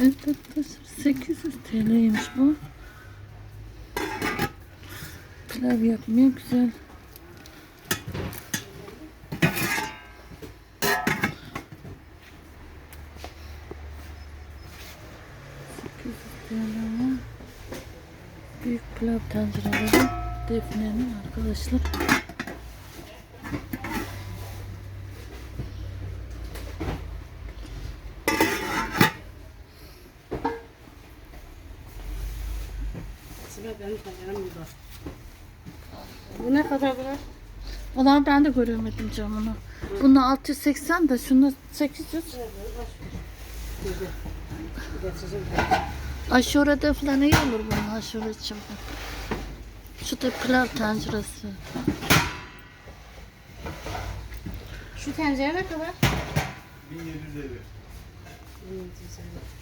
Evet arkadaşlar 800 TL'ymiş bu. Pilav yapmıyor güzel. Büyük pilav tencereleri defnenin arkadaşlar. Sibel benim tencerem burada. Bu ne kadar buna? Valla ben de göremedim camını. Bunda 680 de şunda 800. Getireceğim. Aşurede falan iyi olur bunun aşure için. Şu da pilav tenceresi. Şu tencere ne kadar? 1750. 1750.